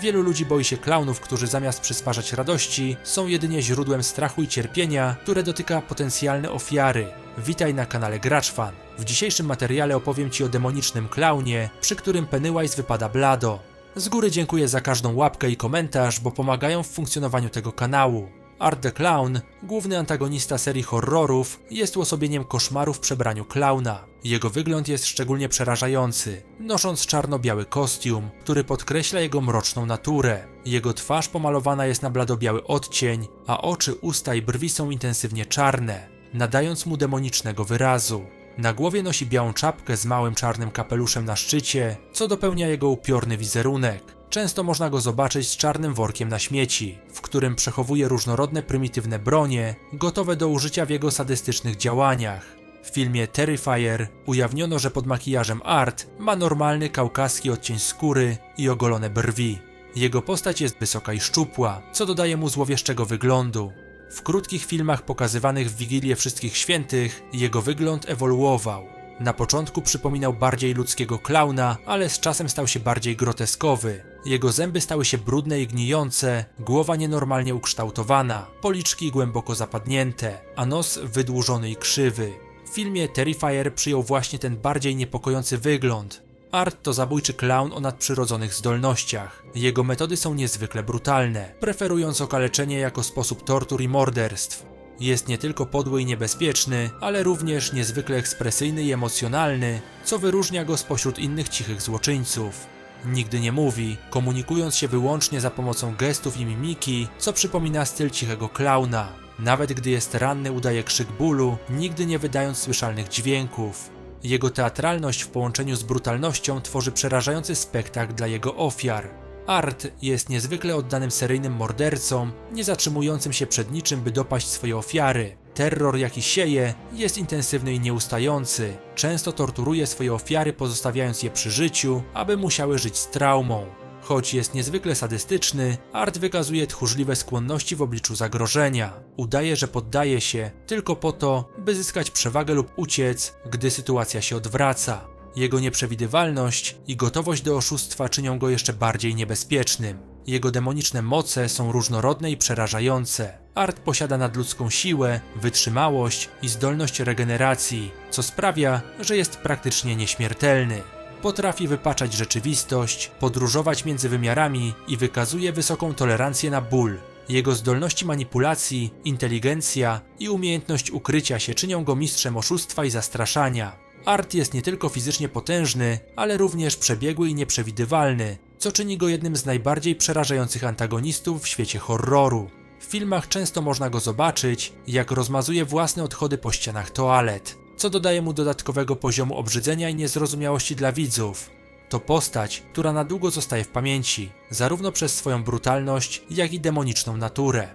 Wielu ludzi boi się klaunów, którzy zamiast przysparzać radości, są jedynie źródłem strachu i cierpienia, które dotyka potencjalne ofiary. Witaj na kanale Graczfan. W dzisiejszym materiale opowiem Ci o demonicznym klaunie, przy którym Pennywise wypada blado. Z góry dziękuję za każdą łapkę i komentarz, bo pomagają w funkcjonowaniu tego kanału. Art the Clown, główny antagonista serii horrorów, jest uosobieniem koszmaru w przebraniu klauna. Jego wygląd jest szczególnie przerażający, nosząc czarno-biały kostium, który podkreśla jego mroczną naturę. Jego twarz pomalowana jest na bladobiały odcień, a oczy, usta i brwi są intensywnie czarne, nadając mu demonicznego wyrazu. Na głowie nosi białą czapkę z małym czarnym kapeluszem na szczycie, co dopełnia jego upiorny wizerunek. Często można go zobaczyć z czarnym workiem na śmieci, w którym przechowuje różnorodne prymitywne bronie, gotowe do użycia w jego sadystycznych działaniach. W filmie Terrifier ujawniono, że pod makijażem Art ma normalny kaukaski odcień skóry i ogolone brwi. Jego postać jest wysoka i szczupła, co dodaje mu złowieszczego wyglądu. W krótkich filmach pokazywanych w Wigilię Wszystkich Świętych jego wygląd ewoluował. Na początku przypominał bardziej ludzkiego klauna, ale z czasem stał się bardziej groteskowy. Jego zęby stały się brudne i gnijące, głowa nienormalnie ukształtowana, policzki głęboko zapadnięte, a nos wydłużony i krzywy. W filmie Terrifier przyjął właśnie ten bardziej niepokojący wygląd. Art to zabójczy klaun o nadprzyrodzonych zdolnościach. Jego metody są niezwykle brutalne, preferując okaleczenie jako sposób tortur i morderstw. Jest nie tylko podły i niebezpieczny, ale również niezwykle ekspresyjny i emocjonalny, co wyróżnia go spośród innych cichych złoczyńców. Nigdy nie mówi, komunikując się wyłącznie za pomocą gestów i mimiki, co przypomina styl cichego klauna. Nawet gdy jest ranny, udaje krzyk bólu, nigdy nie wydając słyszalnych dźwięków. Jego teatralność w połączeniu z brutalnością tworzy przerażający spektakl dla jego ofiar. Art jest niezwykle oddanym seryjnym mordercą, nie zatrzymującym się przed niczym, by dopaść swoje ofiary. Terror, jaki sieje, jest intensywny i nieustający. Często torturuje swoje ofiary, pozostawiając je przy życiu, aby musiały żyć z traumą. Choć jest niezwykle sadystyczny, Art wykazuje tchórzliwe skłonności w obliczu zagrożenia. Udaje, że poddaje się tylko po to, by zyskać przewagę lub uciec, gdy sytuacja się odwraca. Jego nieprzewidywalność i gotowość do oszustwa czynią go jeszcze bardziej niebezpiecznym. Jego demoniczne moce są różnorodne i przerażające. Art posiada nadludzką siłę, wytrzymałość i zdolność regeneracji, co sprawia, że jest praktycznie nieśmiertelny. Potrafi wypaczać rzeczywistość, podróżować między wymiarami i wykazuje wysoką tolerancję na ból. Jego zdolności manipulacji, inteligencja i umiejętność ukrycia się czynią go mistrzem oszustwa i zastraszania. Art jest nie tylko fizycznie potężny, ale również przebiegły i nieprzewidywalny, co czyni go jednym z najbardziej przerażających antagonistów w świecie horroru. W filmach często można go zobaczyć, jak rozmazuje własne odchody po ścianach toalet, co dodaje mu dodatkowego poziomu obrzydzenia i niezrozumiałości dla widzów. To postać, która na długo zostaje w pamięci, zarówno przez swoją brutalność, jak i demoniczną naturę.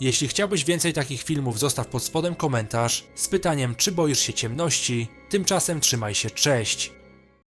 Jeśli chciałbyś więcej takich filmów, zostaw pod spodem komentarz z pytaniem, czy boisz się ciemności. Tymczasem trzymaj się, cześć.